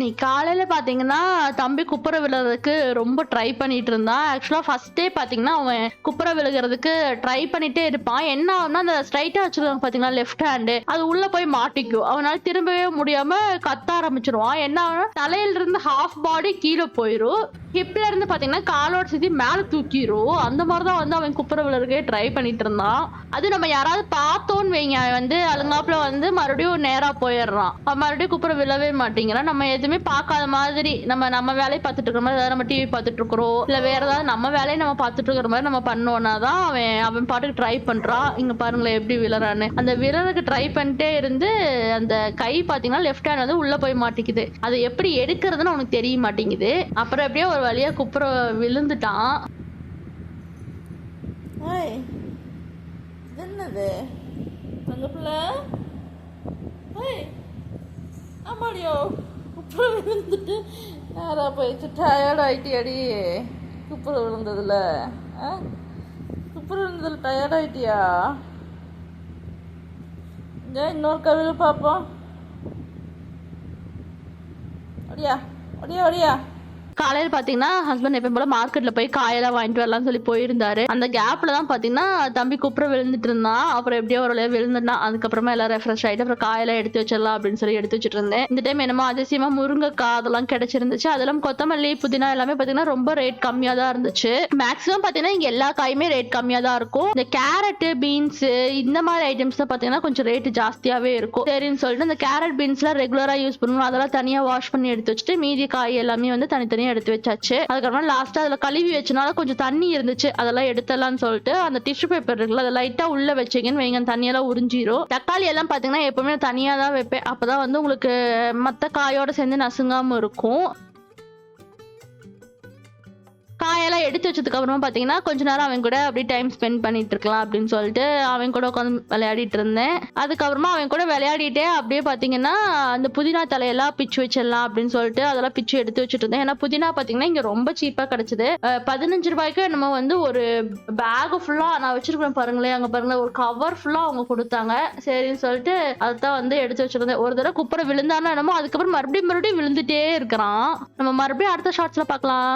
நீ காலையில் பார்த்தீங்கன்னா தம்பி குப்புற விழுறதுக்கு ரொம்ப ட்ரை பண்ணிட்டு இருந்தான் ஆக்சுவலாக ஃபர்ஸ்ட் டே அவன் குப்புற விழுகிறதுக்கு ட்ரை பண்ணிட்டே இருப்பான். என்ன ஆகும்னா அந்த ஸ்ட்ரைட்டாக வச்சிருக்காங்க பார்த்தீங்கன்னா லெஃப்ட் ஹேண்டு அது உள்ளே போய் மாட்டிக்கும். அவனால் திரும்பவே முடியாமல் கத்த ஆரம்பிச்சிருவான். என்ன ஆகும்னா தலையிலிருந்து ஹாஃப் பாடி கீழே போயிடும் ஹிப்ல இருந்து பார்த்தீங்கன்னா காலோட சுத்தி மேலே தூக்கிரும். அந்த மாதிரி தான் வந்து அவன் குப்புற விழுறதுக்கே ட்ரை பண்ணிட்டு இருந்தான். அது நம்ம யாராவது பார்த்தோன்னு வைங்க. அவன் வந்து அழுங்காப்புல வந்து மறுபடியும் நேராக போயிடுறான். அவன் மறுபடியும் குப்புற விழவே மாட்டேங்கிறான். நம்ம எதுவுமே பார்க்காத மாதிரி நம்ம நம்ம வேலையை பார்த்துட்டு இருக்கிற மாதிரி ஏதாவது நம்ம டிவி பார்த்துட்டு இருக்கிறோம். இல்லை வேற ஏதாவது நம்ம வேலையை நம்ம பார்த்துட்டு இருக்கிற மாதிரி நம்ம பண்ணோம்னா தான் அவன் அவன் பாட்டுக்கு ட்ரை பண்ணுறான் இங்கே பாருங்களேன் எப்படி விழறான்னு அந்த விழறதுக்கு ட்ரை பண்ணிட்டே இருந்து அந்த கை பார்த்தீங்கன்னா லெஃப்ட் ஹேண்ட் வந்து உள்ளே போய் மாட்டேங்குது அது எப்படி எடுக்கிறதுன்னு அவனுக்கு தெரிய மாட்டேங்குது. அப்புறம் எப்படியோ ஒரு வழியாக குப்புற விழுந்துட்டான். ஹாய். என்னது? தங்க பிள்ளை ஆமாடியோ. குப்பை விழுந்துட்டு யாரா போயிடுச்சு டயர்ட் ஆயிட்டியாடி? குப்புற விழுந்ததுல. ஆ? குப்பை விழுந்ததுல டயர்ட் ஆயிட்டியா? ஏன் இன்னொரு கவிதை பார்ப்போம். அப்படியா அப்படியா அப்படியா காலையில பாத்தீங்கன்னா ஹஸ்பண்ட் எப்பயும் போல மார்க்கெட்ல போய் காயெல்லாம் வாங்கிட்டு வரலாம்னு சொல்லி போயிருந்தாரு. அந்த கேப்ல தான் பாத்தீங்கன்னா தம்பி குப்புற விழுந்துட்டு இருந்தான். அப்புறம் எப்படியோ ஒரு வழியா விழுந்துட்டான். அதுக்கப்புறமா எல்லாம் ரெஃப்ரெஷ் ஆயிட்டு அப்புறம் காயெல்லாம் எடுத்து வச்சிடலாம் அப்படின்னு சொல்லி எடுத்து வச்சுட்டு இருந்தேன். இந்த டைம் என்னமோ அதிசயமா முருங்கைக்காய் அதெல்லாம் கிடைச்சிருந்துச்சு. அதெல்லாம் கொத்தமல்லி புதினா எல்லாமே பாத்தீங்கன்னா ரொம்ப ரேட் கம்மியா தான் இருந்துச்சு. மேக்ஸிமம் பாத்தீங்கன்னா இங்க எல்லா காயுமே ரேட் கம்மியா தான் இருக்கும். இந்த கேரட் பீன்ஸ் இந்த மாதிரி ஐட்டம்ஸ் தான் பாத்தீங்கன்னா கொஞ்சம் ரேட் ஜாஸ்தியாவே இருக்கும். சரின்னு சொல்லிட்டு இந்த கேரட் பீன்ஸ்லாம் ரெகுலரா யூஸ் பண்ணணும். அதெல்லாம் தனியா வாஷ் பண்ணி எடுத்து வச்சுட்டு மீதி காய் எல்லாமே வந்து தனித்தனியா எடுத்து வச்சாச்சு. அதுக்கப்புறம் லாஸ்ட்டாக அதில் கழுவி வச்சனால கொஞ்சம் தண்ணி இருந்துச்சு. அதெல்லாம் எடுத்துடலாம்னு சொல்லிட்டு அந்த டிஷ்யூ பேப்பர் இருக்குல்ல அதை லைட்டா உள்ளே வச்சீங்கன்னு வைங்க தண்ணியெல்லாம் உறிஞ்சிரும். தக்காளி எல்லாம் பாத்தீங்கன்னா எப்பவுமே தனியா தான் வைப்பேன். அப்பதான் வந்து உங்களுக்கு மத்த காயோட சேர்ந்து நசுங்காம இருக்கும். காயெல்லாம் எடுத்து வச்சதுக்கு அப்புறமா பார்த்தீங்கன்னா கொஞ்ச நேரம் அவன் கூட அப்படியே டைம் ஸ்பெண்ட் பண்ணிட்டு இருக்கலாம் அப்படின்னு சொல்லிட்டு அவன் கூட உட்காந்து விளையாடிட்டு இருந்தேன். அதுக்கப்புறமா அவன் கூட விளையாடிட்டே அப்படியே பார்த்தீங்கன்னா அந்த புதினா தலையெல்லாம் பிச்சு வச்சிடலாம் அப்படின்னு சொல்லிட்டு அதெல்லாம் பிச்சு எடுத்து வச்சுட்டு இருந்தேன். ஏன்னா புதினா பார்த்தீங்கன்னா இங்கே ரொம்ப சீப்பாக கிடைச்சது. பதினஞ்சு ரூபாய்க்கு நம்ம வந்து ஒரு பேக் ஃபுல்லாக நான் வச்சிருக்கேன் பாருங்களேன். அங்கே பாருங்களேன் ஒரு கவர் ஃபுல்லாக அவங்க கொடுத்தாங்க. சரின்னு சொல்லிட்டு அதான் வந்து எடுத்து வச்சிருந்தேன். ஒரு தடவை குப்புற விழுந்தானோ என்னமோ அதுக்கப்புறம் மறுபடியும் மறுபடியும் விழுந்துட்டே இருக்கிறான். நம்ம மறுபடியும் அடுத்த ஷார்ட்ஸில் பார்க்கலாம்